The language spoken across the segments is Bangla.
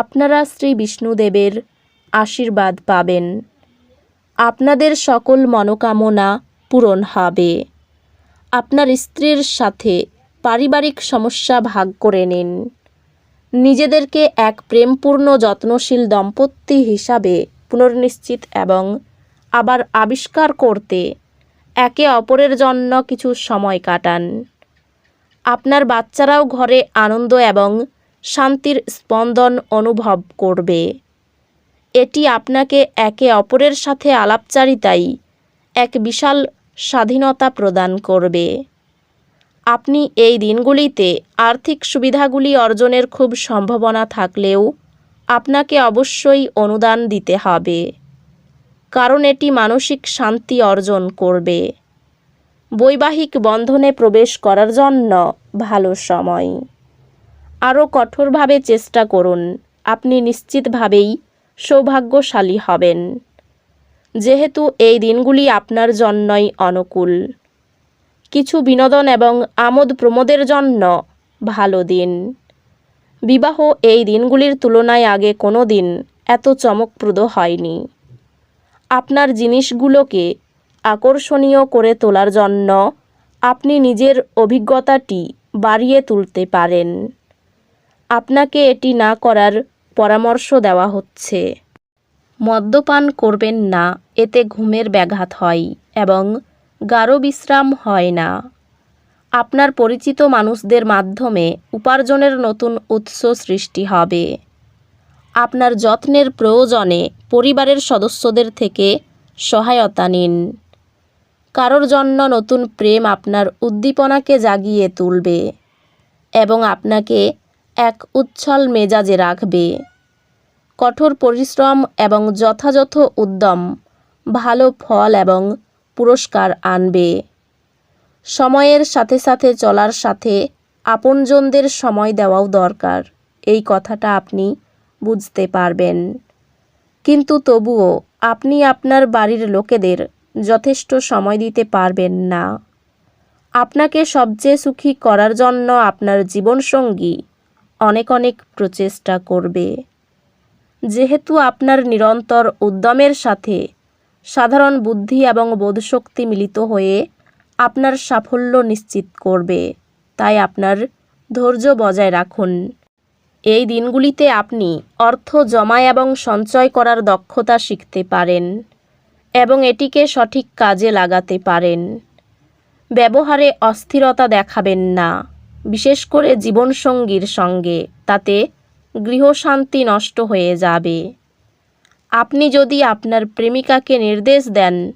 আপনারা শ্রী বিষ্ণুদেবের আশীর্বাদ পাবেন। আপনাদের সকল মনোকামনা পূরণ হবে। আপনার স্ত্রীর সাথে পারিবারিক সমস্যা ভাগ করে নিন। নিজেদেরকে এক প্রেমপূর্ণ, যত্নশীল দম্পতি হিসাবে পুনর্নিশ্চিত এবং আবার আবিষ্কার করতে একে অপরের জন্য কিছু সময় কাটান। আপনার বাচ্চারাও ঘরে আনন্দ এবং শান্তির স্পন্দন অনুভব করবে। এটি আপনাকে একে অপরের সাথে আলাপচারিতাই এক বিশাল স্বাধীনতা প্রদান করবে। আপনি এই দিনগুলিতে আর্থিক সুবিধাগুলি অর্জনের খুব সম্ভাবনা থাকলেও আপনাকে অবশ্যই অনুদান দিতে হবে। কারণ এটি মানসিক শান্তি অর্জন করবে। বৈবাহিক বন্ধনে প্রবেশ করার জন্য ভালো সময়। আরও কঠোরভাবে চেষ্টা করুন। আপনি নিশ্চিতভাবেই সৌভাগ্যশালী হবেন। যেহেতু এই দিনগুলি আপনার জন্যই অনুকূল। কিছু বিনোদন এবং আমোদ প্রমোদের জন্য ভালো দিন। বিবাহ এই দিনগুলির তুলনায় আগে কোনো দিন এত চমকপ্রদ হয়নি। আপনার জিনিসগুলোকে আকর্ষণীয় করে তোলার জন্য আপনি নিজের অভিজ্ঞতাটি বাড়িয়ে তুলতে পারেন। আপনাকে এটি না করার পরামর্শ দেওয়া হচ্ছে। মদ্যপান করবেন না, এতে ঘুমের ব্যাঘাত হয় এবং গাঢ় বিশ্রাম হয় না। আপনার পরিচিত মানুষদের মাধ্যমে উপার্জনের নতুন উৎস সৃষ্টি হবে। আপনার যত্নের প্রয়োজনে পরিবারের সদস্যদের থেকে সহায়তা নিন। কারোর জন্য নতুন প্রেম আপনার উদ্দীপনাকে জাগিয়ে তুলবে এবং আপনাকে এক উচ্ছল মেজাজে রাখবে। কঠোর পরিশ্রম এবং যথাযথ উদ্যম ভালো ফল এবং পুরস্কার আনবে। সময়ের সাথে সাথে চলার সাথে আপনজনদের সময় দেওয়াও দরকার। এই কথাটা আপনি বুঝতে পারবেন। কিন্তু তবুও আপনি আপনার বাড়ির লোকেদের যথেষ্ট সময় দিতে পারবেন না। আপনাকে সবচেয়ে সুখী করার জন্য আপনার জীবনসঙ্গী অনেক অনেক প্রচেষ্টা করবে। যেহেতু আপনার নিরন্তর উদ্যমের সাথে সাধারণ বুদ্ধি এবং বোধশক্তি মিলিত হয়ে আপনার সাফল্য নিশ্চিত করবে, তাই আপনার ধৈর্য বজায় রাখুন। এই দিনগুলিতে আপনি অর্থ জমা এবং সঞ্চয় করার দক্ষতা শিখতে পারেন এবং এটিকে সঠিক কাজে লাগাতে পারেন। ব্যবহারে অস্থিরতা দেখাবেন না। বিশেষ করে জীবনসঙ্গীর সঙ্গে, তাতে গৃহশান্তি নষ্ট হয়ে যাবে। আপনি যদি আপনার প্রেমিকাকে নির্দেশ দেন,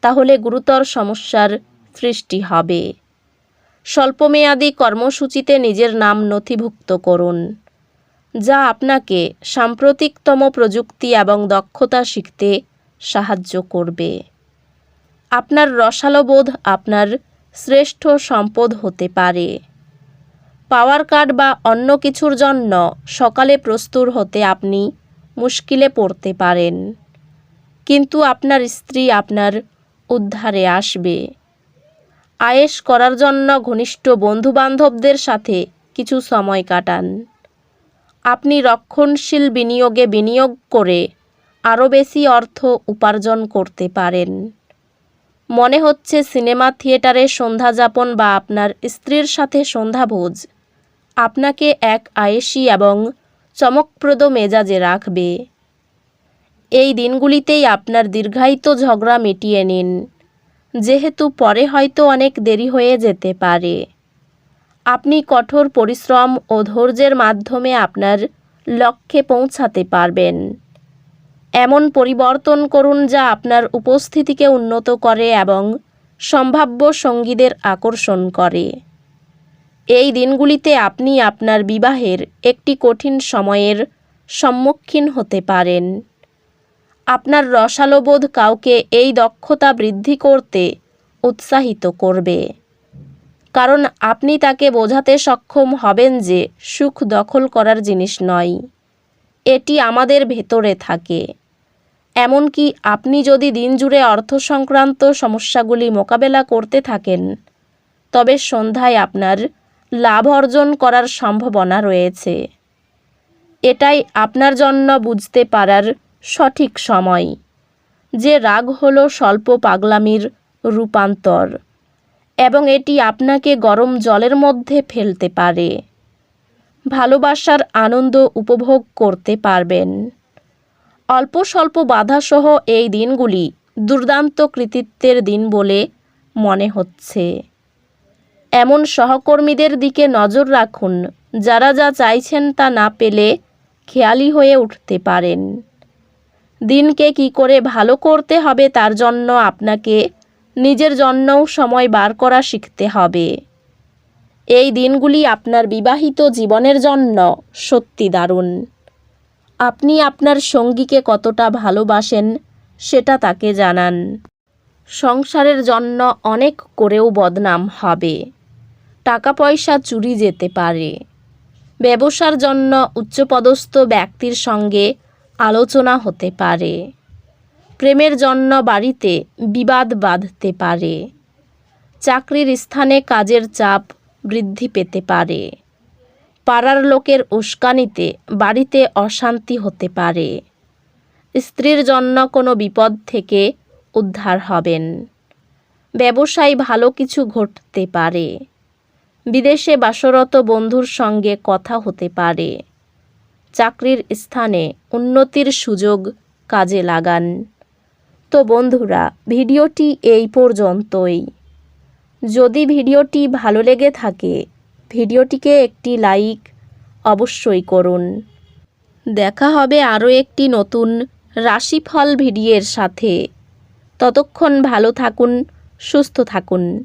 তাহলে গুরুতর সমস্যার সৃষ্টি হবে। স্বল্পমেয়াদী কর্মসূচিতে নিজের নাম নথিভুক্ত করুন, যা আপনাকে সাম্প্রতিকতম প্রযুক্তি এবং দক্ষতা শিখতে সাহায্য করবে। আপনার রসালোবোধ আপনার শ্রেষ্ঠ সম্পদ হতে পারে। পাওয়ার কার্ড বা অন্য কিছুর জন্য সকালে প্রস্তুত হতে আপনি মুশকিলে পড়তে পারেন। কিন্তু আপনার স্ত্রী আপনার উদ্ধারে আসবে। আয়েশ করার জন্য ঘনিষ্ঠ বন্ধুবান্ধবদের সাথে কিছু সময় কাটান। আপনি রক্ষণশীল বিনিয়োগে বিনিয়োগ করে আরও বেশি অর্থ উপার্জন করতে পারেন। মনে হচ্ছে সিনেমা থিয়েটারে সন্ধ্যাযাপন বা আপনার স্ত্রীর সাথে সন্ধ্যাভোজ আপনাকে এক আয়েসি এবং চমকপ্রদ মেজাজে রাখবে। এই দিনগুলিতেই আপনার দীর্ঘায়িত ঝগড়া মিটিয়ে নিন। যেহেতু পরে হয়তো অনেক দেরি হয়ে যেতে পারে। আপনি কঠোর পরিশ্রম ও ধৈর্যের মাধ্যমে আপনার লক্ষ্যে পৌঁছাতে পারবেন। এমন পরিবর্তন করুন যা আপনার উপস্থিতিকে উন্নত করে এবং সম্ভাব্য সঙ্গীদের আকর্ষণ করে। এই দিনগুলিতে আপনি আপনার বিবাহের একটি কঠিন সময়ের সম্মুখীন হতে পারেন। আপনার রসালোবোধ কাউকে এই দক্ষতা বৃদ্ধি করতে উৎসাহিত করবে। কারণ আপনি তাকে বোঝাতে সক্ষম হবেন যে সুখ দখল করার জিনিস নয়, এটি আমাদের ভেতরে থাকে। এমনকি আপনি যদি দিনজুড়ে অর্থ সংক্রান্ত সমস্যাগুলি মোকাবেলা করতে থাকেন, তবে সন্ধ্যায় আপনার লাভ অর্জন করার সম্ভাবনা রয়েছে। এটাই আপনার জন্য বুঝতে পারার সঠিক সময়। যে রাগ হলো স্বল্প পাগলামির রূপান্তর এবং এটি আপনাকে গরম জলের মধ্যে ফেলতে পারে। ভালোবাসার আনন্দ উপভোগ করতে পারবেন। অল্প স্বল্প বাধাসহ এই দিনগুলি দুর্দান্ত কৃতিত্বের দিন বলে মনে হচ্ছে। এমন সহকর্মীদের দিকে নজর রাখুন, যারা যা চাইছেন তা না পেলে খেয়ালি হয়ে উঠতে পারেন। দিনকে কি করে ভালো করতে হবে তার জন্য আপনাকে নিজের জন্যও সময় বার করা শিখতে হবে। এই দিনগুলি আপনার বিবাহিত জীবনের জন্য সত্যি দারুণ। আপনি আপনার সঙ্গীকে কতটা ভালোবাসেন সেটা তাকে জানান। সংসারের জন্য অনেক করেও বদনাম হবে। টাকা পয়সা চুরি যেতে পারে। ব্যবসার জন্য উচ্চপদস্থ ব্যক্তির সঙ্গে আলোচনা হতে পারে। প্রেমের জন্য বাড়িতে বিবাদ বাঁধতে পারে। চাকরির স্থানে কাজের চাপ বৃদ্ধি পেতে পারে। পাড়ার লোকের উস্কানিতে বাড়িতে অশান্তি হতে পারে। স্ত্রীর জন্য কোনো বিপদ থেকে উদ্ধার হবেন। ব্যবসায় ভালো কিছু ঘটতে পারে। বিদেশে বাসরত বন্ধুর সঙ্গে কথা হতে পারে। চাকরির স্থানে উন্নতির সুযোগ কাজে লাগান। তো বন্ধুরা, ভিডিওটি এই পর্যন্তই। যদি ভিডিওটি ভালো লেগে থাকে, ভিডিওটিকে একটি লাইক অবশ্যই করুন। দেখা হবে আরও একটি নতুন রাশিফল ভিডিওর সাথে। ততক্ষণ ভালো থাকুন, সুস্থ থাকুন।